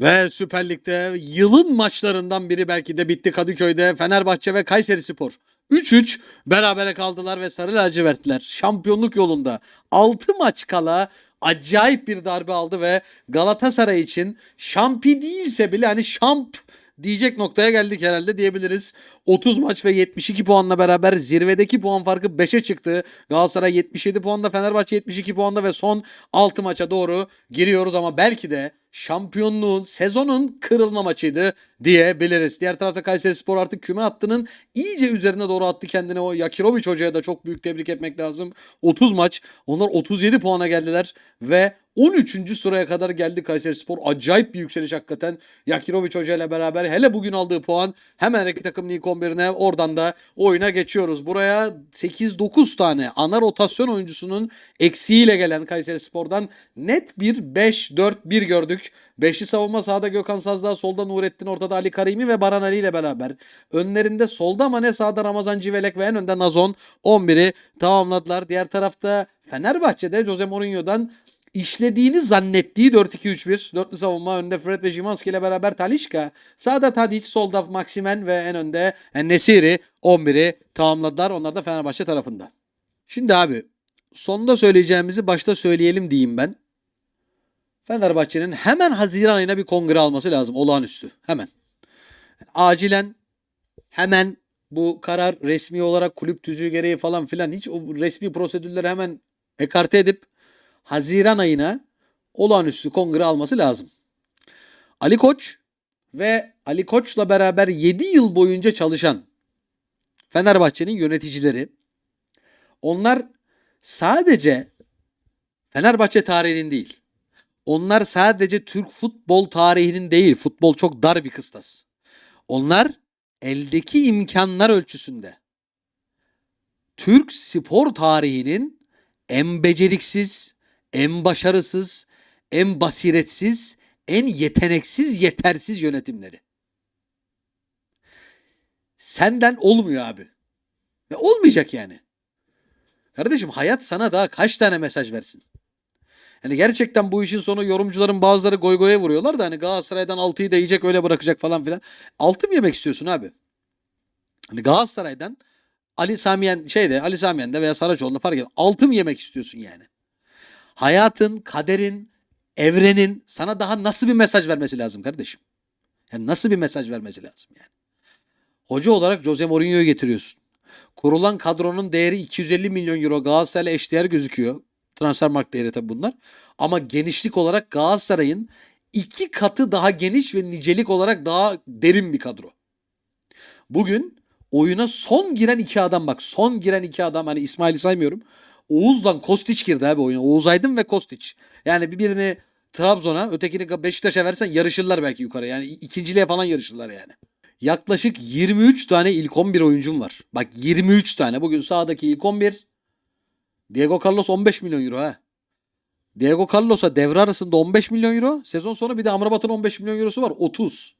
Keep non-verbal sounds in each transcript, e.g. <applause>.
Ve Süper Lig'de yılın maçlarından biri belki de bitti Kadıköy'de Fenerbahçe ve Kayseri Spor. 3-3 berabere kaldılar ve sarı lacivertler şampiyonluk yolunda 6 maç kala acayip bir darbe aldı ve Galatasaray için şampi değilse bile hani şamp diyecek noktaya geldik herhalde diyebiliriz. 30 maç ve 72 puanla beraber zirvedeki puan farkı 5'e çıktı. Galatasaray 77 puanda, Fenerbahçe 72 puanda ve son 6 maça doğru giriyoruz ama belki de şampiyonluğun, sezonun kırılma maçıydı diyebiliriz. Diğer tarafta Kayseri Spor artık küme hattının iyice üzerine doğru attı kendini. O Yakirovic hocaya da çok büyük tebrik etmek lazım. 30 maç. Onlar 37 puana geldiler ve 13. sıraya kadar geldi Kayseri Spor. Acayip bir yükseliş hakikaten. Yakirovic Hoca ile beraber hele bugün aldığı puan hemen iki takım ilk 11'ine oradan da oyuna geçiyoruz. Buraya 8-9 tane ana rotasyon oyuncusunun eksiğiyle gelen Kayseri Spor'dan net bir 5-4-1 gördük. Beşli savunma sağda Gökhan Sazdağ, solda Nurettin, ortada Ali Karimi ve Baran Ali ile beraber. Önlerinde solda Mane, sağda Ramazan Civelek ve en önde Nazon 11'i tamamladılar. Diğer tarafta Fenerbahçe'de Jose Mourinho'dan işlediğini zannettiği 4-2-3-1. Dörtlü savunma önde Fred ve Jimanski ile beraber Talişka. Sağda Tadic, solda Maximen ve en önde Nesiri 11'i tamamladılar. Onlar da Fenerbahçe tarafında. Şimdi abi sonunda söyleyeceğimizi başta söyleyelim diyeyim ben. Fenerbahçe'nin hemen Haziran ayına bir kongre alması lazım. Olağanüstü. Hemen. Acilen hemen bu karar resmi olarak kulüp tüzüğü gereği falan filan hiç o resmi prosedürleri hemen ekarte edip Haziran ayına olağanüstü kongre alması lazım. Ali Koç ve Ali Koç'la beraber 7 yıl boyunca çalışan Fenerbahçe'nin yöneticileri onlar sadece Fenerbahçe tarihinin değil. Onlar sadece Türk futbol tarihinin değil. Futbol çok dar bir kıstas. Onlar eldeki imkanlar ölçüsünde Türk spor tarihinin en beceriksiz, en başarısız, en basiretsiz, en yeteneksiz, yetersiz yönetimleri. Senden olmuyor abi. Ve olmayacak yani. Kardeşim hayat sana daha kaç tane mesaj versin? Yani gerçekten bu işin sonu yorumcuların bazıları goy goya vuruyorlar da hani Galatasaray'dan 6'yı da yiyecek öyle bırakacak falan filan. 6 mı yemek istiyorsun abi? Hani Galatasaray'dan Ali Samiyen şeyde Ali Samiyen'de veya Saraçoğlu'nda fark etmez. 6 mı yemek istiyorsun yani? Hayatın, kaderin, evrenin sana daha nasıl bir mesaj vermesi lazım kardeşim? Yani nasıl bir mesaj vermesi lazım yani? Hoca olarak Jose Mourinho'yu getiriyorsun. Kurulan kadronun değeri 250 milyon euro Galatasaray'la eşdeğer gözüküyor. Transfermarkt değeri tabii bunlar. Ama genişlik olarak Galatasaray'ın iki katı daha geniş ve nicelik olarak daha derin bir kadro. Bugün oyuna son giren iki adam bak son giren iki adam hani İsmail'i saymıyorum. Oğuz'dan Kostiç girdi abi oyuna. Oğuz Aydın ve Kostiç. Yani bir birini Trabzon'a ötekini Beşiktaş'a versen yarışırlar belki yukarı. Yani ikinciliğe falan yarışırlar yani. Yaklaşık 23 tane ilk 11 oyuncum var. Bak 23 tane. Bugün sahadaki ilk 11 Diego Carlos 15 milyon euro ha. Diego Carlos'a devre arasında 15 milyon euro. Sezon sonu bir de Amrabat'ın 15 milyon eurosu var. 30.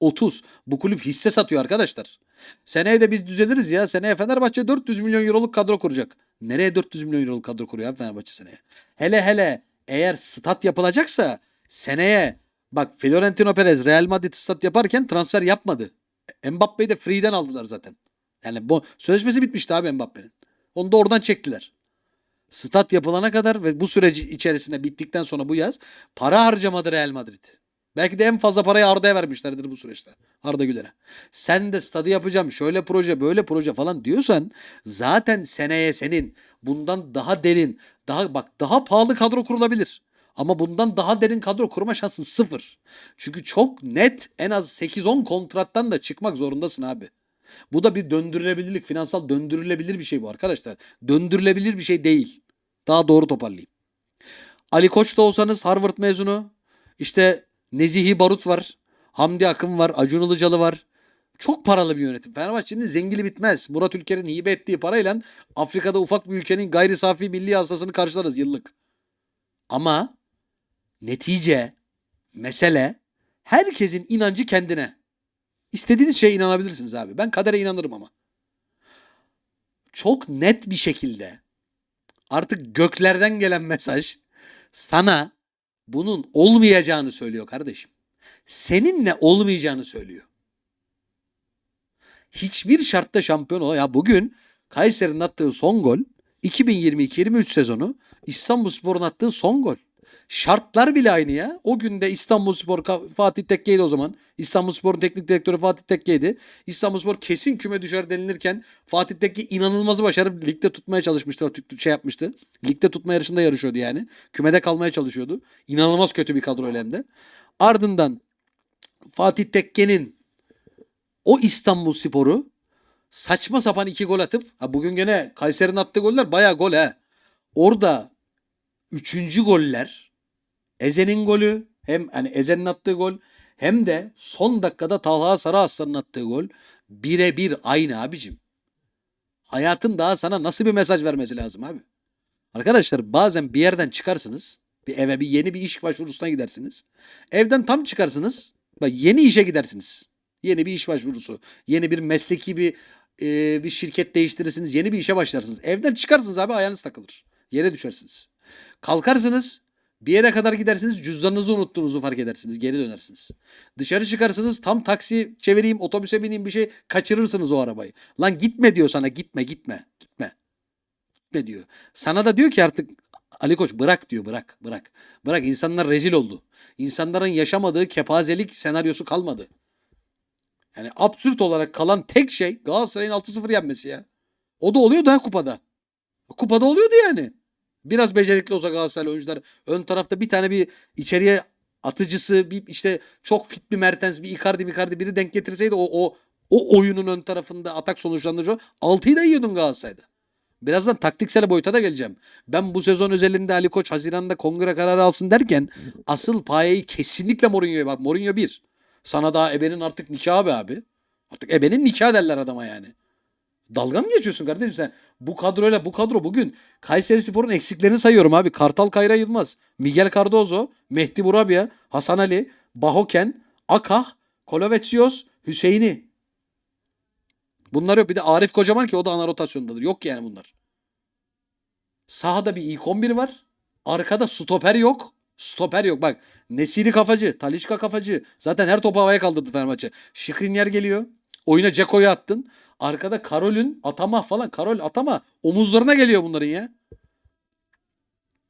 30. Bu kulüp hisse satıyor arkadaşlar. Seneye de biz düzeliriz ya. Seneye Fenerbahçe 400 milyon euroluk kadro kuracak. Nereye 400 milyon euroluk kadro kuruyor abi Fenerbahçe seneye? Hele hele eğer stat yapılacaksa seneye bak Florentino Perez Real Madrid stat yaparken transfer yapmadı. Mbappe'yi de free'den aldılar zaten. Yani bu sözleşmesi bitmişti abi Mbappe'nin. Onu da oradan çektiler. Stat yapılana kadar ve bu süreci içerisinde bittikten sonra bu yaz para harcamadı Real Madrid. Belki de en fazla parayı Arda'ya vermişlerdir bu süreçte. Arda Güler'e. Sen de stadı yapacağım şöyle proje böyle proje falan diyorsan zaten seneye senin bundan daha derin daha bak daha pahalı kadro kurulabilir. Ama bundan daha derin kadro kurma şansın sıfır. Çünkü çok net en az 8-10 kontrattan da çıkmak zorundasın abi. Bu da bir döndürülebilirlik, finansal döndürülebilir bir şey bu arkadaşlar. Döndürülebilir bir şey değil. Daha doğru toparlayayım. Ali Koç da olsanız Harvard mezunu. İşte Nezihi Barut var. Hamdi Akın var. Acun Ilıcalı var. Çok paralı bir yönetim. Fenerbahçe'nin zengili bitmez. Murat Ülker'in hibe ettiği parayla Afrika'da ufak bir ülkenin gayri safi milli hastasını karşılarız yıllık. Ama netice, mesele herkesin inancı kendine. İstediğiniz şeye inanabilirsiniz abi. Ben kadere inanırım ama. Çok net bir şekilde artık göklerden gelen mesaj sana bunun olmayacağını söylüyor kardeşim. seninle olmayacağını söylüyor. Hiçbir şartta şampiyon ol. Ya bugün Kayseri'nin attığı son gol 2022-23 sezonu İstanbulspor'un attığı son gol. Şartlar bile aynı ya. O günde İstanbulspor Fatih Tekke'ydi o zaman. İstanbulspor'un teknik direktörü Fatih Tekke'ydi. İstanbulspor kesin küme düşer denilirken Fatih Tekke inanılmaz başarıp ligde tutmaya çalışmıştı. Şey yapmıştı. Ligde tutma yarışında yarışıyordu yani. Kümede kalmaya çalışıyordu. İnanılmaz kötü bir kadro hem de. Ardından Fatih Tekke'nin o İstanbul Sporu saçma sapan iki gol atıp ha bugün gene Kayseri'nin attığı goller bayağı gol he. Orada üçüncü goller Eze'nin golü hem hani Eze'nin attığı gol hem de son dakikada Talha Sarıaslan'ın attığı gol birebir aynı abicim. Hayatın daha sana nasıl bir mesaj vermesi lazım abi? Arkadaşlar bazen bir yerden çıkarsınız. Bir eve bir yeni bir iş başvurusuna gidersiniz. Evden tam çıkarsınız. Yeni işe gidersiniz. Yeni bir iş başvurusu. Yeni bir mesleki bir e, bir şirket değiştirirsiniz. Yeni bir işe başlarsınız. Evden çıkarsınız abi ayağınız takılır. Yere düşersiniz. Kalkarsınız. Bir yere kadar gidersiniz cüzdanınızı unuttuğunuzu fark edersiniz. Geri dönersiniz. Dışarı çıkarsınız tam taksi çevireyim otobüse bineyim bir şey kaçırırsınız o arabayı. Lan gitme diyor sana gitme gitme gitme. Gitme diyor. Sana da diyor ki artık Ali Koç bırak diyor bırak bırak. Bırak insanlar rezil oldu. İnsanların yaşamadığı kepazelik senaryosu kalmadı. Yani absürt olarak kalan tek şey Galatasaray'ın 6-0 yenmesi ya. O da oluyor daha kupada. Kupada oluyordu yani. Biraz becerikli olsa Galatasaray oyuncular ön tarafta bir tane bir içeriye atıcısı bir işte çok fit bir Mertens bir Icardi bir Icardi biri denk getirseydi o o o oyunun ön tarafında atak sonuçlandırıcı 6'yı da yiyordun Galatasaray'da. Birazdan taktiksel boyuta da geleceğim. Ben bu sezon özelinde Ali Koç Haziran'da kongre kararı alsın derken asıl payeyi kesinlikle Mourinho'ya bak. Mourinho bir. Sana daha ebenin artık nikahı be abi. Artık ebenin nikahı derler adama yani. Dalga mı geçiyorsun kardeşim sen? Bu kadroyla bu kadro bugün Kayseri Spor'un eksiklerini sayıyorum abi. Kartal Kayra Yılmaz, Miguel Cardozo, Mehdi Burabia, Hasan Ali, Bahoken, Akah, Kolovetsios, Hüseyin'i. Bunlar yok. Bir de Arif Kocaman ki o da ana rotasyondadır. Yok yani bunlar. Sahada bir ilk 11 var. Arkada stoper yok. Stoper yok. Bak Nesiri kafacı, Talişka kafacı. Zaten her topu havaya kaldırdı Fenerbahçe. Şikrinyer geliyor. Oyuna Ceko'yu attın. Arkada Karol'ün atama falan. Karol atama. Omuzlarına geliyor bunların ya.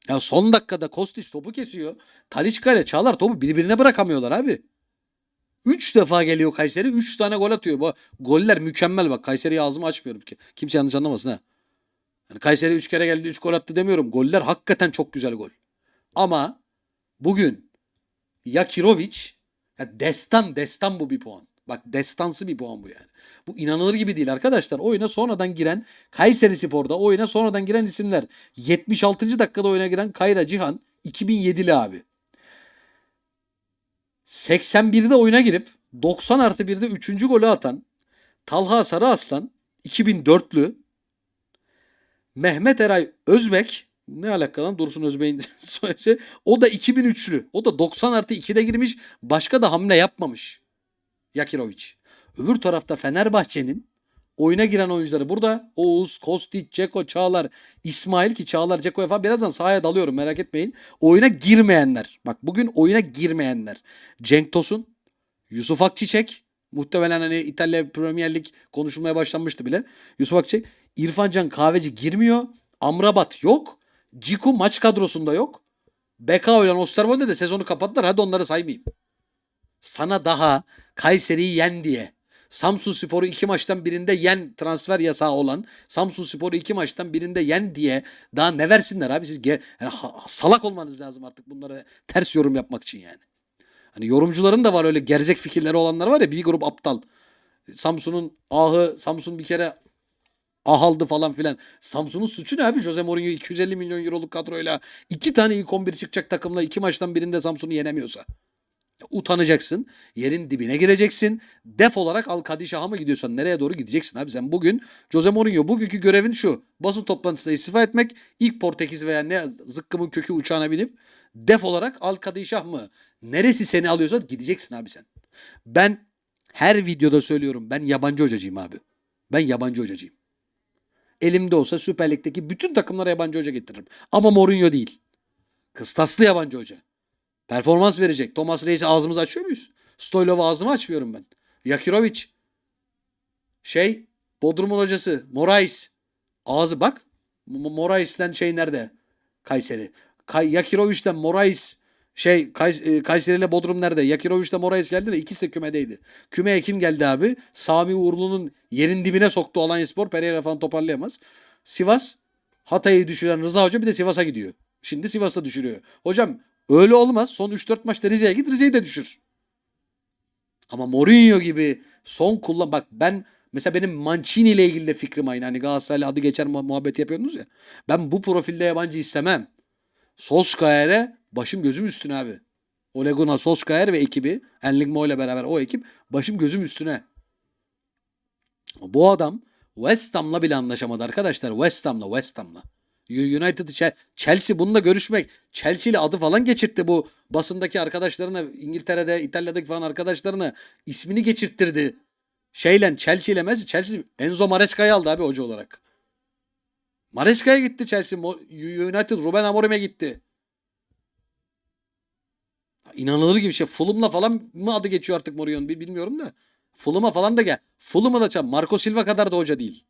Ya son dakikada Kostić topu kesiyor. Talişka ile Çağlar topu birbirine bırakamıyorlar abi. Üç defa geliyor Kayseri. Üç tane gol atıyor. Bu goller mükemmel bak. Kayseri'ye ağzımı açmıyorum ki. Kimse yanlış anlamasın ha. Yani Kayseri üç kere geldi üç gol attı demiyorum. Goller hakikaten çok güzel gol. Ama bugün Yakirovic ya destan destan bu bir puan. Bak destansı bir puan bu yani. Bu inanılır gibi değil arkadaşlar. Oyuna sonradan giren Kayseri Spor'da oyuna sonradan giren isimler. 76. dakikada oyuna giren Kayra Cihan 2007'li abi. 81'de oyuna girip 90 artı 1'de 3. golü atan Talha Sarıaslan 2004'lü Mehmet Eray Özbek ne alakalı lan Dursun Özbek'in <laughs> şey, o da 2003'lü. O da 90 artı 2'de girmiş. Başka da hamle yapmamış. Yakirovic. Öbür tarafta Fenerbahçe'nin oyuna giren oyuncuları burada. Oğuz, Kostić, Ceko, Çağlar, İsmail ki Çağlar, Ceko'ya falan birazdan sahaya dalıyorum merak etmeyin. Oyuna girmeyenler. Bak bugün oyuna girmeyenler. Cenk Tosun, Yusuf Akçiçek. Muhtemelen hani İtalya Premier Lig konuşulmaya başlanmıştı bile. Yusuf Akçiçek. İrfan Can Kahveci girmiyor. Amrabat yok. Ciku maç kadrosunda yok. Bekao ile Osterwolde de sezonu kapattılar. Hadi onları saymayayım. Sana daha Kayseri'yi yen diye. Samsun Spor'u iki maçtan birinde yen transfer yasağı olan Samsun Spor'u iki maçtan birinde yen diye daha ne versinler abi siz yani salak olmanız lazım artık bunları ters yorum yapmak için yani. Hani yorumcuların da var öyle gerzek fikirleri olanlar var ya bir grup aptal. Samsun'un ahı Samsun bir kere ah aldı falan filan. Samsun'un suçu ne abi? Jose Mourinho 250 milyon euroluk kadroyla iki tane ilk 11 çıkacak takımla iki maçtan birinde Samsun'u yenemiyorsa. Utanacaksın. Yerin dibine gireceksin. Def olarak Al Kadişah'a mı gidiyorsan nereye doğru gideceksin abi? Sen bugün Jose Mourinho bugünkü görevin şu. Basın toplantısında istifa etmek. ilk Portekiz veya ne zıkkımın kökü uçağına binip def olarak Al Kadişah mı? Neresi seni alıyorsa gideceksin abi sen. Ben her videoda söylüyorum. Ben yabancı hocacıyım abi. Ben yabancı hocacıyım. Elimde olsa Süper Lig'deki bütün takımlara yabancı hoca getiririm. Ama Mourinho değil. Kıstaslı yabancı hoca. Performans verecek. Thomas Reis'i ağzımızı açıyor muyuz? Stoylov'u ağzımı açmıyorum ben. Yakirovic. Şey Bodrum'un hocası Morais. Ağzı bak. Morais'ten şey nerede? Kayseri. Kay Yakirovic'ten Morais şey Kays e, Kayseri ile Bodrum nerede? Yakirovic'le Morais geldi de ikisi de kümedeydi. Kümeye kim geldi abi? Sami Uğurlu'nun yerin dibine soktu Alanyaspor. Pereira falan toparlayamaz. Sivas Hatay'ı düşüren Rıza Hoca bir de Sivas'a gidiyor. Şimdi Sivas'ta düşürüyor. Hocam öyle olmaz. Son 3-4 maçta Rize'ye git Rize'yi de düşür. Ama Mourinho gibi son kullan bak ben mesela benim Mancini ile ilgili de fikrim aynı. Hani Galatasaray'la adı geçer mu- muhabbet yapıyordunuz ya. Ben bu profilde yabancı istemem. Solskjaer'e başım gözüm üstüne abi. Ole Gunnar Solskjaer ve ekibi Enligmo ile beraber o ekip başım gözüm üstüne. Bu adam West Ham'la bile anlaşamadı arkadaşlar. West Ham'la West Ham'la. United Chel- Chelsea bununla görüşmek. Chelsea ile adı falan geçirtti bu basındaki arkadaşlarına İngiltere'de İtalya'daki falan arkadaşlarına ismini geçirttirdi. Şeyle Chelsea ile Chelsea Enzo Maresca'yı aldı abi hoca olarak. Maresca'ya gitti Chelsea. United Ruben Amorim'e gitti. İnanılır gibi şey. Fulham'la falan mı adı geçiyor artık Mourinho'nun bil- bilmiyorum da. Fulham'a falan da gel. Fulham'a da çal. Marco Silva kadar da hoca değil.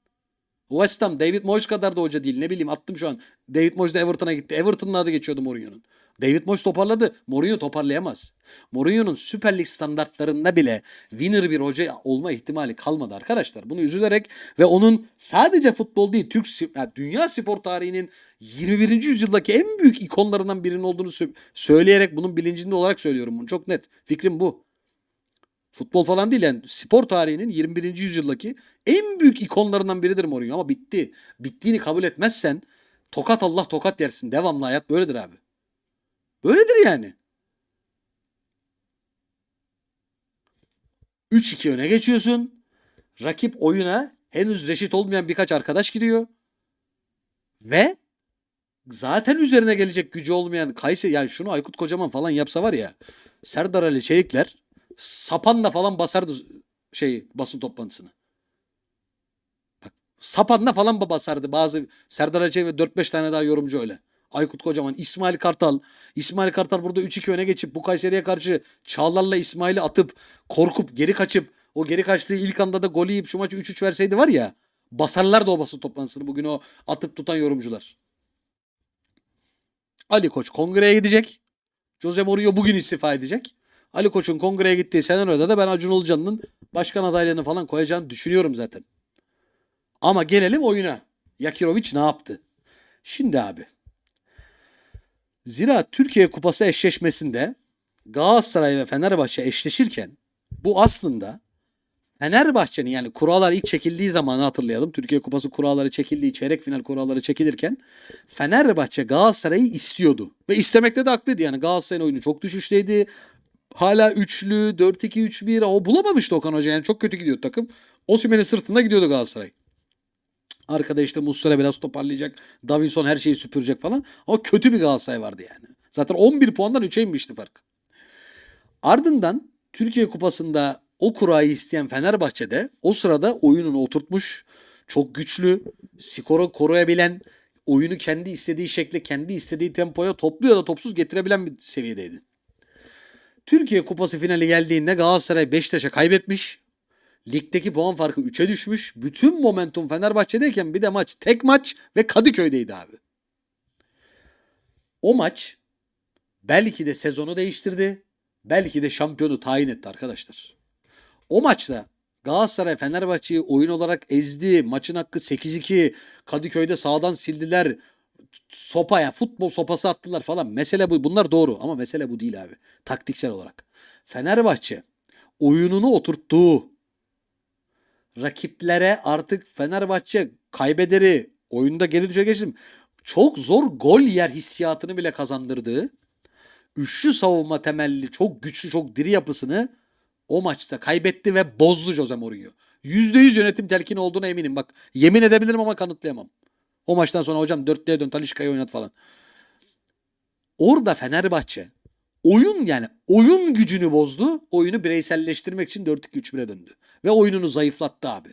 West Ham, David Moyes kadar da hoca değil. Ne bileyim attım şu an. David Moyes de Everton'a gitti. Everton'la adı geçiyordu Mourinho'nun. David Moyes toparladı. Mourinho toparlayamaz. Mourinho'nun Süper Lig standartlarında bile winner bir hoca olma ihtimali kalmadı arkadaşlar. Bunu üzülerek ve onun sadece futbol değil, Türk yani dünya spor tarihinin 21. yüzyıldaki en büyük ikonlarından birinin olduğunu sö- söyleyerek bunun bilincinde olarak söylüyorum bunu. Çok net. Fikrim bu. Futbol falan değil yani spor tarihinin 21. yüzyıldaki en büyük ikonlarından biridir Mourinho ama bitti. Bittiğini kabul etmezsen tokat Allah tokat yersin. Devamlı hayat böyledir abi. Böyledir yani. 3-2 öne geçiyorsun. Rakip oyuna henüz reşit olmayan birkaç arkadaş giriyor. Ve zaten üzerine gelecek gücü olmayan Kayseri yani şunu Aykut Kocaman falan yapsa var ya Serdar Ali Çelikler sapanla falan basardı şey basın toplantısını. Bak sapanla falan ba- basardı bazı Serdar Çelik ve 4-5 tane daha yorumcu öyle. Aykut Kocaman, İsmail Kartal. İsmail Kartal burada 3-2 öne geçip bu Kayseri'ye karşı Çağlar'la İsmail'i atıp korkup geri kaçıp o geri kaçtığı ilk anda da golü yiyip şu maçı 3-3 verseydi var ya basarlardı o basın toplantısını bugün o atıp tutan yorumcular. Ali Koç kongreye gidecek. Jose Mourinho bugün istifa edecek. Ali Koç'un kongreye gittiği senaryoda da ben Acun Ilıcalı'nın başkan adaylarını falan koyacağını düşünüyorum zaten. Ama gelelim oyuna. Yakirovic ne yaptı? Şimdi abi. Zira Türkiye Kupası eşleşmesinde Galatasaray ve Fenerbahçe eşleşirken bu aslında Fenerbahçe'nin yani kurallar ilk çekildiği zamanı hatırlayalım. Türkiye Kupası kuralları çekildiği, çeyrek final kuralları çekilirken Fenerbahçe Galatasaray'ı istiyordu. Ve istemekte de haklıydı yani Galatasaray'ın oyunu çok düşüşteydi. Hala üçlü, 4-2-3-1 o bulamamıştı Okan Hoca yani çok kötü gidiyordu takım. Osimhen'in sırtında gidiyordu Galatasaray. Arkada işte Muslera biraz toparlayacak. Davinson her şeyi süpürecek falan. Ama kötü bir Galatasaray vardı yani. Zaten 11 puandan 3'e inmişti fark. Ardından Türkiye Kupası'nda o kurayı isteyen Fenerbahçe'de o sırada oyununu oturtmuş. Çok güçlü, skoru koruyabilen, oyunu kendi istediği şekle, kendi istediği tempoya toplu ya da topsuz getirebilen bir seviyedeydi. Türkiye Kupası finali geldiğinde Galatasaray Beşiktaş'a kaybetmiş. Ligdeki puan farkı 3'e düşmüş. Bütün momentum Fenerbahçe'deyken bir de maç tek maç ve Kadıköy'deydi abi. O maç belki de sezonu değiştirdi. Belki de şampiyonu tayin etti arkadaşlar. O maçta Galatasaray Fenerbahçe'yi oyun olarak ezdi. Maçın hakkı 8-2. Kadıköy'de sağdan sildiler. Sopa ya futbol sopası attılar falan. Mesele bu. Bunlar doğru ama mesele bu değil abi. Taktiksel olarak. Fenerbahçe oyununu oturttuğu rakiplere artık Fenerbahçe kaybederi oyunda geri düşe geçtim. Çok zor gol yer hissiyatını bile kazandırdığı üçlü savunma temelli çok güçlü çok diri yapısını o maçta kaybetti ve bozdu Jose Mourinho. %100 yönetim telkini olduğuna eminim. Bak yemin edebilirim ama kanıtlayamam. O maçtan sonra hocam dörtlüye dön Talişka'yı oynat falan. Orada Fenerbahçe oyun yani oyun gücünü bozdu. Oyunu bireyselleştirmek için 4-2-3-1'e döndü. Ve oyununu zayıflattı abi.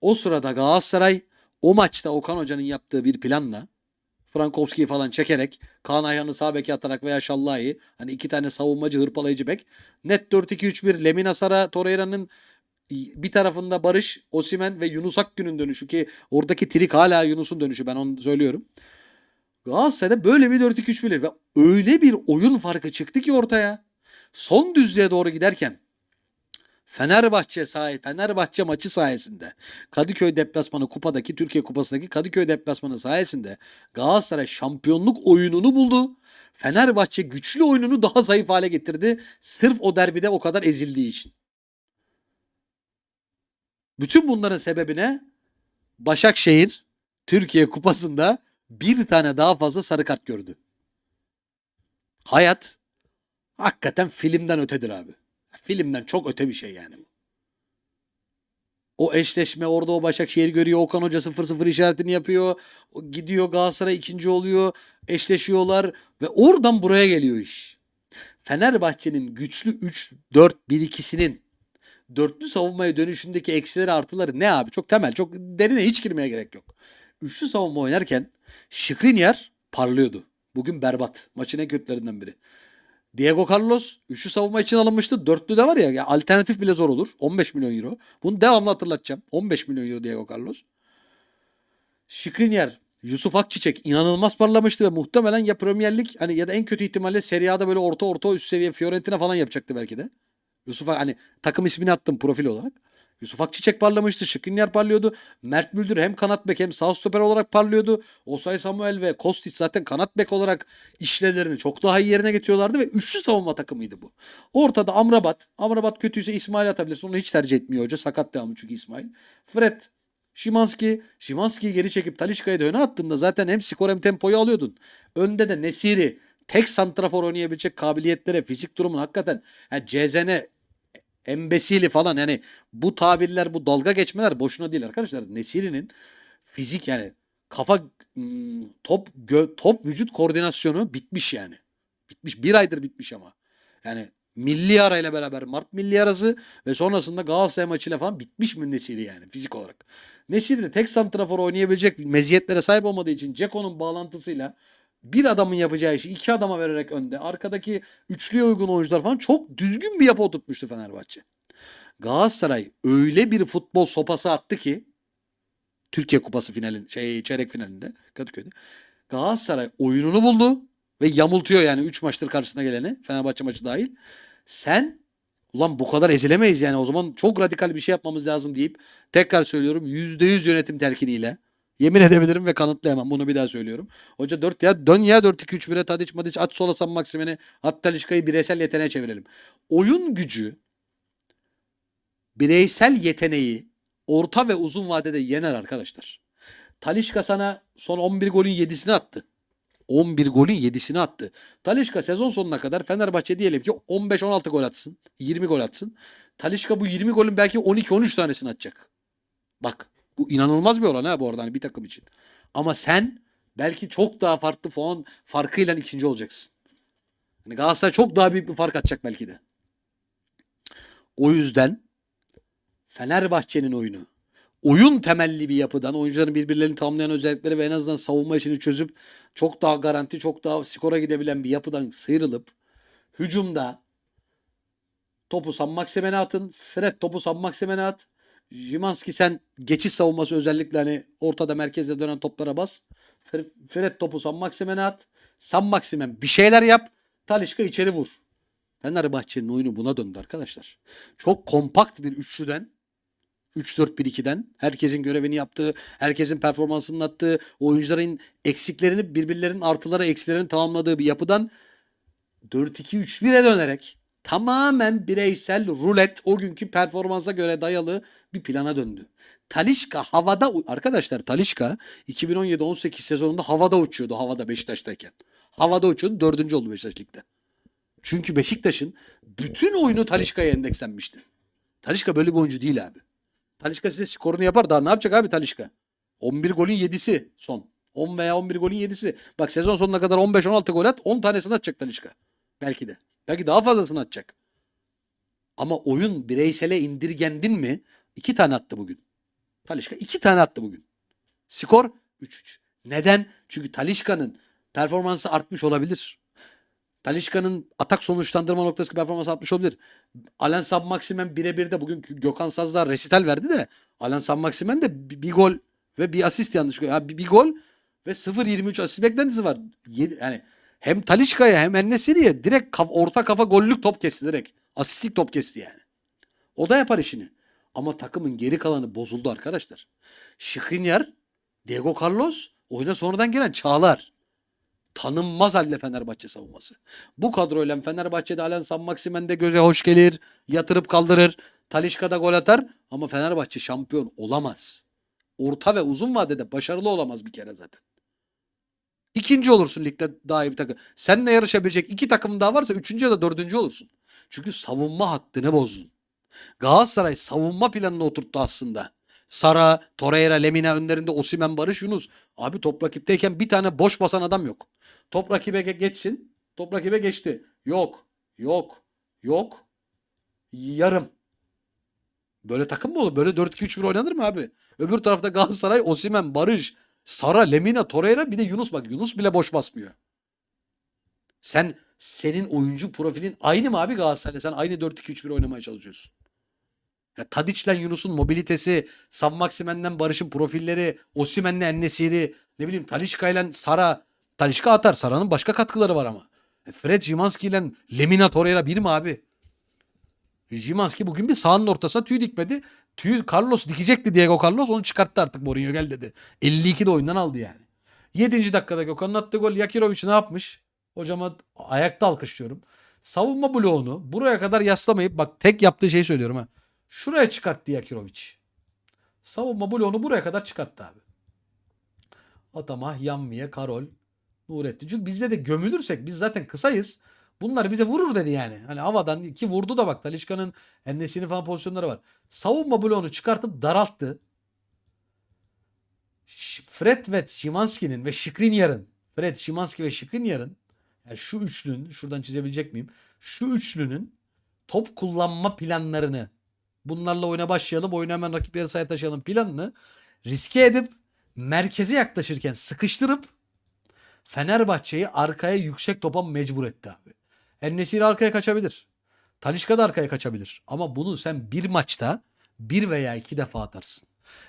O sırada Galatasaray o maçta Okan Hoca'nın yaptığı bir planla Frankowski'yi falan çekerek Kaan Ayhan'ı sağ beke atarak veya Şallah'ı hani iki tane savunmacı hırpalayıcı bek. Net 4-2-3-1 Lemina Sara Torreira'nın bir tarafında Barış, Osimen ve Yunus Akgün'ün dönüşü ki oradaki trik hala Yunus'un dönüşü ben onu söylüyorum. Galatasaray'da böyle bir 4-2-3-1 ve öyle bir oyun farkı çıktı ki ortaya. Son düzlüğe doğru giderken Fenerbahçe sahi Fenerbahçe maçı sayesinde Kadıköy deplasmanı kupadaki Türkiye Kupası'ndaki Kadıköy deplasmanı sayesinde Galatasaray şampiyonluk oyununu buldu. Fenerbahçe güçlü oyununu daha zayıf hale getirdi. Sırf o derbide o kadar ezildiği için. Bütün bunların sebebine Başakşehir Türkiye Kupası'nda bir tane daha fazla sarı kart gördü. Hayat hakikaten filmden ötedir abi. Filmden çok öte bir şey yani. O eşleşme orada o Başakşehir görüyor. Okan Hoca 0-0 işaretini yapıyor. O gidiyor Galatasaray ikinci oluyor. Eşleşiyorlar ve oradan buraya geliyor iş. Fenerbahçe'nin güçlü 3-4-1-2'sinin dörtlü savunmaya dönüşündeki eksileri artıları ne abi? Çok temel. Çok derine hiç girmeye gerek yok. Üçlü savunma oynarken Skriniar parlıyordu. Bugün berbat. Maçın en kötülerinden biri. Diego Carlos üçlü savunma için alınmıştı. Dörtlü de var ya, ya alternatif bile zor olur. 15 milyon euro. Bunu devamlı hatırlatacağım. 15 milyon euro Diego Carlos. Skriniar, Yusuf Akçiçek inanılmaz parlamıştı ve muhtemelen ya Premier Lig hani ya da en kötü ihtimalle Serie A'da böyle orta orta üst seviye Fiorentina falan yapacaktı belki de. Yusuf hani takım ismini attım profil olarak. Yusuf Akçiçek parlamıştı. Şikrinyar parlıyordu. Mert Müldür hem kanat bek hem sağ stoper olarak parlıyordu. Osay Samuel ve Kostic zaten kanat bek olarak işlevlerini çok daha iyi yerine getiriyorlardı ve üçlü savunma takımıydı bu. Ortada Amrabat. Amrabat kötüyse İsmail atabilirsin. Onu hiç tercih etmiyor hoca. Sakat devamlı çünkü İsmail. Fred. Şimanski. Şimanski'yi geri çekip Talişka'yı da öne attığında zaten hem skor hem tempoyu alıyordun. Önde de Nesiri. Tek santrafor oynayabilecek kabiliyetlere, fizik durumun hakikaten yani CZN embesili falan yani bu tabirler bu dalga geçmeler boşuna değil arkadaşlar. Nesiri'nin fizik yani kafa hmm, top gö, top vücut koordinasyonu bitmiş yani. Bitmiş. Bir aydır bitmiş ama. Yani milli arayla beraber Mart milli arası ve sonrasında Galatasaray maçıyla falan bitmiş mi Nesiri yani fizik olarak. Nesiri de tek santrafor oynayabilecek meziyetlere sahip olmadığı için Ceko'nun bağlantısıyla bir adamın yapacağı işi iki adama vererek önde. Arkadaki üçlüye uygun oyuncular falan çok düzgün bir yapı oturtmuştu Fenerbahçe. Galatasaray öyle bir futbol sopası attı ki Türkiye Kupası finalin şey çeyrek finalinde Kadıköy'de. Galatasaray oyununu buldu ve yamultuyor yani 3 maçtır karşısına geleni Fenerbahçe maçı dahil. Sen ulan bu kadar ezilemeyiz yani o zaman çok radikal bir şey yapmamız lazım deyip tekrar söylüyorum %100 yönetim telkiniyle Yemin edebilirim ve kanıtlayamam. Bunu bir daha söylüyorum. Hoca 4 ya dön ya 4-2-3-1'e Tadiç Madiç at sola Sam Maksimeni at Talişka'yı bireysel yeteneğe çevirelim. Oyun gücü bireysel yeteneği orta ve uzun vadede yener arkadaşlar. Talişka sana son 11 golün 7'sini attı. 11 golün 7'sini attı. Talişka sezon sonuna kadar Fenerbahçe diyelim ki 15-16 gol atsın. 20 gol atsın. Talişka bu 20 golün belki 12-13 tanesini atacak. Bak bu inanılmaz bir oran ha bu arada hani bir takım için. Ama sen belki çok daha farklı puan farkıyla ikinci olacaksın. Hani Galatasaray çok daha büyük bir fark atacak belki de. O yüzden Fenerbahçe'nin oyunu oyun temelli bir yapıdan oyuncuların birbirlerini tamamlayan özellikleri ve en azından savunma işini çözüp çok daha garanti, çok daha skora gidebilen bir yapıdan sıyrılıp hücumda topu San Maximen'e atın. Fred topu San Maximen'e at. Jimanski sen geçiş savunması özellikle hani ortada merkezde dönen toplara bas. Fred topu San Maximen'e at. San Maximen bir şeyler yap. Talişka içeri vur. Fenerbahçe'nin oyunu buna döndü arkadaşlar. Çok kompakt bir üçlüden 3-4-1-2'den herkesin görevini yaptığı, herkesin performansını attığı, oyuncuların eksiklerini birbirlerinin artıları eksilerini tamamladığı bir yapıdan 4-2-3-1'e dönerek tamamen bireysel rulet o günkü performansa göre dayalı bir plana döndü. Talişka havada arkadaşlar Talişka 2017-18 sezonunda havada uçuyordu havada Beşiktaş'tayken. Havada uçuyordu dördüncü oldu Beşiktaş Lig'de. Çünkü Beşiktaş'ın bütün oyunu Talişka'ya endekslenmişti. Talişka böyle bir oyuncu değil abi. Talişka size skorunu yapar daha ne yapacak abi Talişka? 11 golün 7'si son. 10 veya 11 golün 7'si. Bak sezon sonuna kadar 15-16 gol at 10 tanesini atacak Talişka. Belki de. Belki daha fazlasını atacak. Ama oyun bireysele indirgendin mi? İki tane attı bugün. Talişka iki tane attı bugün. Skor 3-3. Neden? Çünkü Talişka'nın performansı artmış olabilir. Talişka'nın atak sonuçlandırma noktası performansı artmış olabilir. Alan San Maximen birebir de bugün Gökhan Sazdağ resital verdi de Alan San Maximen de bir, bir gol ve bir asist yanlış. Ya bir, bir gol ve 0-23 asist beklentisi var. Yedi- yani hem Talişka'ya hem Ennesiri'ye direkt kaf- orta kafa gollük top kesti direkt. Asistlik top kesti yani. O da yapar işini. Ama takımın geri kalanı bozuldu arkadaşlar. Şikrinyar, Diego Carlos, oyuna sonradan giren Çağlar. Tanınmaz halde Fenerbahçe savunması. Bu kadroyla Fenerbahçe'de Alen San Maximen de göze hoş gelir. Yatırıp kaldırır. Talişka'da gol atar. Ama Fenerbahçe şampiyon olamaz. Orta ve uzun vadede başarılı olamaz bir kere zaten. İkinci olursun ligde daha iyi bir takım. Seninle yarışabilecek iki takım daha varsa üçüncü ya da dördüncü olursun. Çünkü savunma hattını bozdun. Galatasaray savunma planını oturttu aslında. Sara, Torreira, Lemina önlerinde Osimen, Barış, Yunus. Abi top rakipteyken bir tane boş basan adam yok. Top rakibe ge- geçsin. Top rakibe geçti. Yok. Yok. Yok. Yarım. Böyle takım mı olur? Böyle 4-2-3-1 oynanır mı abi? Öbür tarafta Galatasaray, Osimen, Barış, Sara, Lemina, Torreira bir de Yunus bak. Yunus bile boş basmıyor. Sen senin oyuncu profilin aynı mı abi Galatasaray'la? Sen aynı 4-2-3-1 oynamaya çalışıyorsun. Ya Tadiç'le Yunus'un mobilitesi, San Maximen'den Barış'ın profilleri, Osimen'le Ennesiri, ne bileyim Talişka'yla Sara. Talişka atar. Sara'nın başka katkıları var ama. E Fred Jimanski ile Lemina Torreira bir mi abi? Jimanski bugün bir sahanın ortasına tüy dikmedi. Tüy Carlos dikecekti Diego Carlos onu çıkarttı artık Mourinho gel dedi. 52 de oyundan aldı yani. 7. dakikada Gökhan'ın attığı gol Yakirovic ne yapmış? Hocama ayakta alkışlıyorum. Savunma bloğunu buraya kadar yaslamayıp bak tek yaptığı şeyi söylüyorum ha. Şuraya çıkarttı Yakirovic. Savunma bloğunu buraya kadar çıkarttı abi. Atama, Yanmiye, Karol, Nurettin. Çünkü bizde de gömülürsek biz zaten kısayız. Bunlar bize vurur dedi yani. Hani havadan ki vurdu da bak Talişka'nın ennesini falan pozisyonları var. Savunma bloğunu çıkartıp daralttı. Fred ve Şimanski'nin ve Şikrinyar'ın Fred, Şimanski ve Şikrinyar'ın yani şu üçlünün şuradan çizebilecek miyim? Şu üçlünün top kullanma planlarını bunlarla oyuna başlayalım. Oyunu hemen rakip yarı sahaya taşıyalım planını riske edip merkeze yaklaşırken sıkıştırıp Fenerbahçe'yi arkaya yüksek topa mecbur etti abi. Ennesiri arkaya kaçabilir. Talişka da arkaya kaçabilir. Ama bunu sen bir maçta bir veya iki defa atarsın.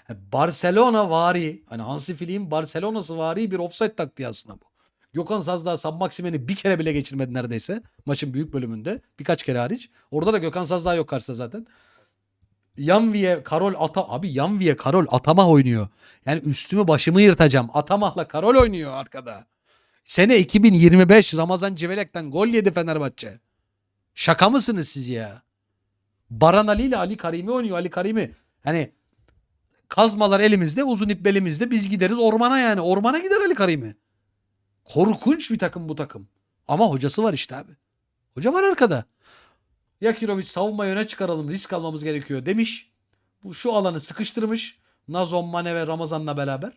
Yani Barcelona vari hani Hansi Flick'in Barcelona'sı vari bir offside taktiği aslında bu. Gökhan Sazdağ San Maximen'i bir kere bile geçirmedi neredeyse. Maçın büyük bölümünde. Birkaç kere hariç. Orada da Gökhan Sazdağ yok karşısında zaten. Yanviye Karol Ata abi Yanviye Karol Atamah oynuyor. Yani üstümü başımı yırtacağım. Atamah'la Karol oynuyor arkada. Sene 2025 Ramazan Civelek'ten gol yedi Fenerbahçe. Şaka mısınız siz ya? Baran Ali ile Ali Karimi oynuyor. Ali Karimi hani kazmalar elimizde, uzun ip belimizde biz gideriz ormana yani. Ormana gider Ali Karimi. Korkunç bir takım bu takım. Ama hocası var işte abi. Hoca var arkada. Yakirovic savunma yöne çıkaralım risk almamız gerekiyor demiş. Bu şu alanı sıkıştırmış. Nazon, Mane ve Ramazan'la beraber.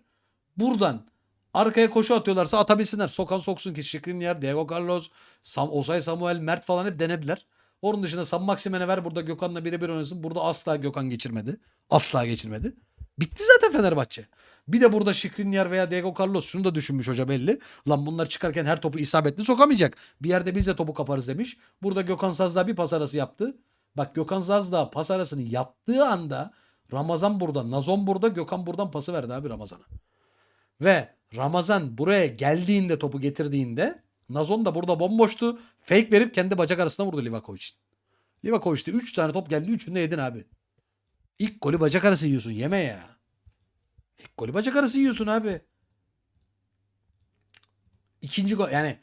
Buradan arkaya koşu atıyorlarsa atabilsinler. Sokan soksun ki Şikrinyar, Diego Carlos, Sam, Osay Samuel, Mert falan hep denediler. Onun dışında Sam Maximen'e ver burada Gökhan'la birebir oynasın. Burada asla Gökhan geçirmedi. Asla geçirmedi. Bitti zaten Fenerbahçe. Bir de burada Şikrinyar veya Diego Carlos şunu da düşünmüş hoca belli. Lan bunlar çıkarken her topu isabetli sokamayacak. Bir yerde biz de topu kaparız demiş. Burada Gökhan Sazdağ bir pas arası yaptı. Bak Gökhan Sazdağ pas arasını yaptığı anda Ramazan burada, Nazon burada, Gökhan buradan pası verdi abi Ramazan'a. Ve Ramazan buraya geldiğinde topu getirdiğinde Nazon da burada bomboştu. Fake verip kendi bacak arasına vurdu Livakovic'in. Livakovic'te 3 tane top geldi. 3'ünü de yedin abi. İlk golü bacak arası yiyorsun. Yeme ya. İlk golü bacak arası yiyorsun abi. İkinci gol yani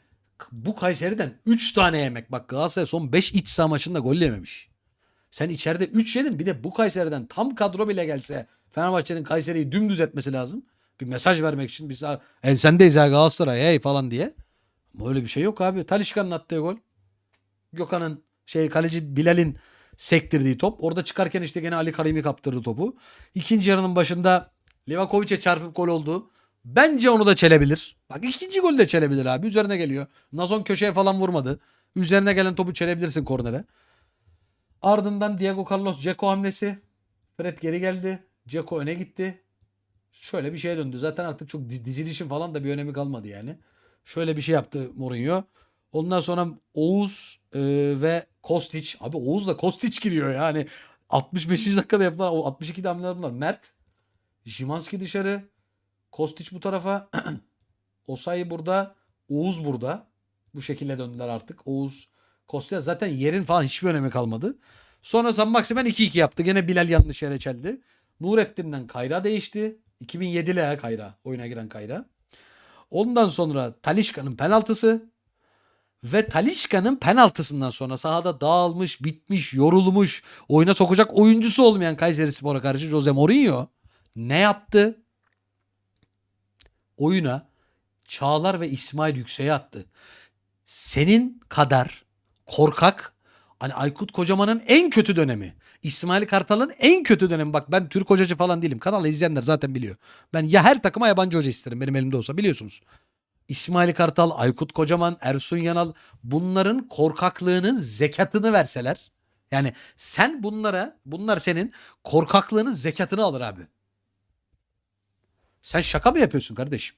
bu Kayseri'den 3 tane yemek. Bak Galatasaray son 5 iç saha maçında gol yememiş. Sen içeride 3 yedin bir de bu Kayseri'den tam kadro bile gelse Fenerbahçe'nin Kayseri'yi dümdüz etmesi lazım. Bir mesaj vermek için biz el sendeyiz ya Galatasaray hey falan diye. Ama öyle bir şey yok abi. Talişka'nın attığı gol. Gökhan'ın şey kaleci Bilal'in sektirdiği top. Orada çıkarken işte gene Ali Karimi kaptırdı topu. İkinci yarının başında Livakovic'e çarpıp gol oldu. Bence onu da çelebilir. Bak ikinci golü de çelebilir abi. Üzerine geliyor. Nazon köşeye falan vurmadı. Üzerine gelen topu çelebilirsin kornere. Ardından Diego Carlos Ceko hamlesi. Fred geri geldi. Ceko öne gitti. Şöyle bir şeye döndü. Zaten artık çok diz- dizilişin falan da bir önemi kalmadı yani. Şöyle bir şey yaptı Mourinho. Ondan sonra Oğuz e, ve Kostić. Abi Oğuz da Kostić giriyor yani. 65. dakikada yapılan o 62 hamleler bunlar. Mert. Şimanski dışarı. Kostić bu tarafa. <clears throat> Osayi burada. Oğuz burada. Bu şekilde döndüler artık. Oğuz, Kostić zaten yerin falan hiçbir önemi kalmadı. Sonra San Maximen 2-2 yaptı. Gene Bilal yanlış yere çeldi. Nurettin'den Kayra değişti. 2007'li ha Kayra. Oyuna giren Kayra. Ondan sonra Talişka'nın penaltısı ve Talişka'nın penaltısından sonra sahada dağılmış, bitmiş, yorulmuş, oyuna sokacak oyuncusu olmayan Kayseri Spor'a karşı Jose Mourinho ne yaptı? Oyuna Çağlar ve İsmail Yüksek'e attı. Senin kadar korkak hani Aykut Kocaman'ın en kötü dönemi. İsmail Kartal'ın en kötü dönemi. Bak ben Türk hocacı falan değilim. Kanalı izleyenler zaten biliyor. Ben ya her takıma yabancı hoca isterim benim elimde olsa biliyorsunuz. İsmail Kartal, Aykut Kocaman, Ersun Yanal bunların korkaklığının zekatını verseler. Yani sen bunlara, bunlar senin korkaklığının zekatını alır abi. Sen şaka mı yapıyorsun kardeşim?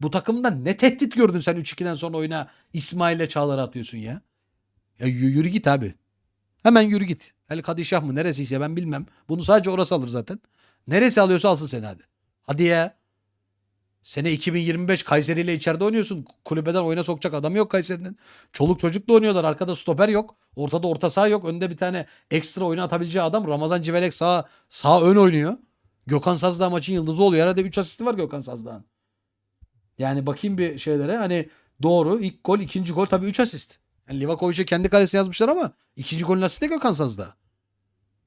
Bu takımdan ne tehdit gördün sen 3-2'den sonra oyuna İsmail'le Çağlar'ı atıyorsun ya? Ya yü- yürü git abi. Hemen yürü git. El Kadişah mı neresiyse ben bilmem. Bunu sadece orası alır zaten. Neresi alıyorsa alsın seni hadi. Hadi ya. Sene 2025 Kayseri ile içeride oynuyorsun. Kulübeden oyuna sokacak adam yok Kayseri'nin. Çoluk çocukla oynuyorlar. Arkada stoper yok. Ortada orta saha yok. Önde bir tane ekstra oyuna atabileceği adam. Ramazan Civelek sağ, sağ ön oynuyor. Gökhan Sazdağ maçın yıldızı oluyor. Herhalde 3 asisti var Gökhan Sazdağ'ın. Yani bakayım bir şeylere. Hani doğru ilk gol ikinci gol tabii 3 asist. Yani Livakovic'e kendi kalesine yazmışlar ama ikinci golün asisti de Gökhan Sazdağ.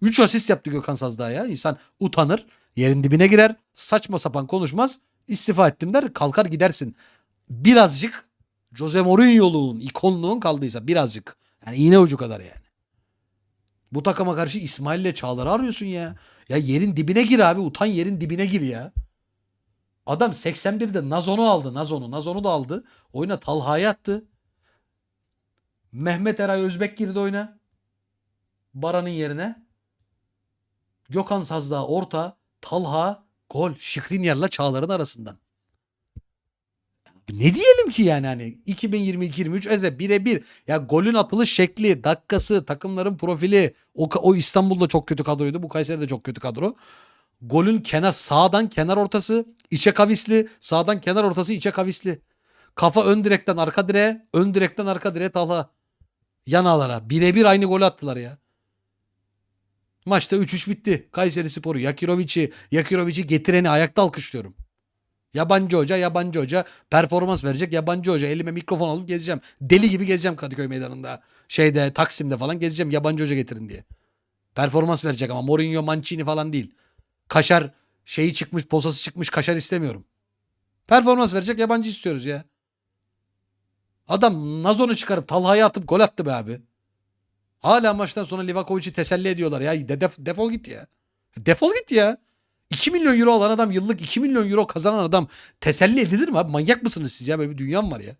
3 asist yaptı Gökhan Sazdağ ya. İnsan utanır. Yerin dibine girer. Saçma sapan konuşmaz. istifa ettim der. Kalkar gidersin. Birazcık Jose Mourinho'luğun, ikonluğun kaldıysa birazcık. Yani iğne ucu kadar yani. Bu takıma karşı İsmail'le Çağlar'ı arıyorsun ya. Ya yerin dibine gir abi. Utan yerin dibine gir ya. Adam 81'de Nazon'u aldı. Nazon'u. Nazon'u da aldı. Oyuna Talha'yı attı. Mehmet Eray Özbek girdi oyuna. Baran'ın yerine. Gökhan Sazdağ orta. Talha gol. Şikrinyar'la Çağlar'ın arasından. Ne diyelim ki yani hani 2022-23 Eze birebir ya golün atılış şekli, dakikası, takımların profili o, o İstanbul'da çok kötü kadroydu. Bu Kayseri'de çok kötü kadro. Golün kenar sağdan kenar ortası içe kavisli, sağdan kenar ortası içe kavisli. Kafa ön direkten arka direğe, ön direkten arka direğe Talha. Yanalara birebir aynı gol attılar ya. Maçta 3-3 bitti. Kayseri Sporu Yakirovic'i, Yakirovic'i getireni ayakta alkışlıyorum. Yabancı hoca, yabancı hoca performans verecek. Yabancı hoca elime mikrofon alıp gezeceğim. Deli gibi gezeceğim Kadıköy meydanında. Şeyde Taksim'de falan gezeceğim yabancı hoca getirin diye. Performans verecek ama Mourinho, Mancini falan değil. Kaşar şeyi çıkmış, posası çıkmış kaşar istemiyorum. Performans verecek yabancı istiyoruz ya. Adam Nazon'u çıkarıp Talha'ya atıp gol attı be abi. Hala maçtan sonra Livakovic'i teselli ediyorlar ya. De- def- defol git ya. Defol git ya. 2 milyon euro alan adam yıllık 2 milyon euro kazanan adam teselli edilir mi abi? Manyak mısınız siz ya? Böyle bir dünya mı var ya?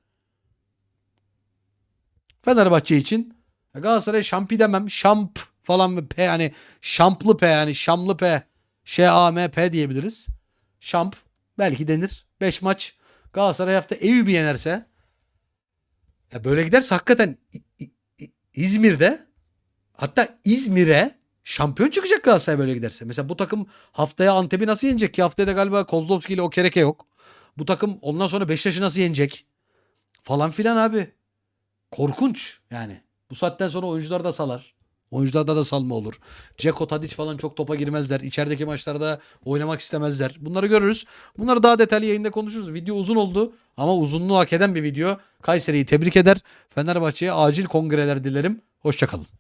Fenerbahçe için Galatasaray şampi demem. Şamp falan? P yani şamplı P yani şamlı P. Ş-A-M-P diyebiliriz. Şamp belki denir. 5 maç Galatasaray hafta Eyüp'ü yenerse ya böyle giderse hakikaten İzmir'de hatta İzmir'e şampiyon çıkacak Galatasaray böyle giderse. Mesela bu takım haftaya Antep'i nasıl yenecek ki? Haftaya da galiba Kozlovski ile Okereke yok. Bu takım ondan sonra Beşiktaş'ı nasıl yenecek? Falan filan abi. Korkunç yani. Bu saatten sonra oyuncular da salar. Oyuncularda da salma olur. Ceko Tadic falan çok topa girmezler. İçerideki maçlarda oynamak istemezler. Bunları görürüz. Bunları daha detaylı yayında konuşuruz. Video uzun oldu ama uzunluğu hak eden bir video. Kayseri'yi tebrik eder. Fenerbahçe'ye acil kongreler dilerim. Hoşçakalın.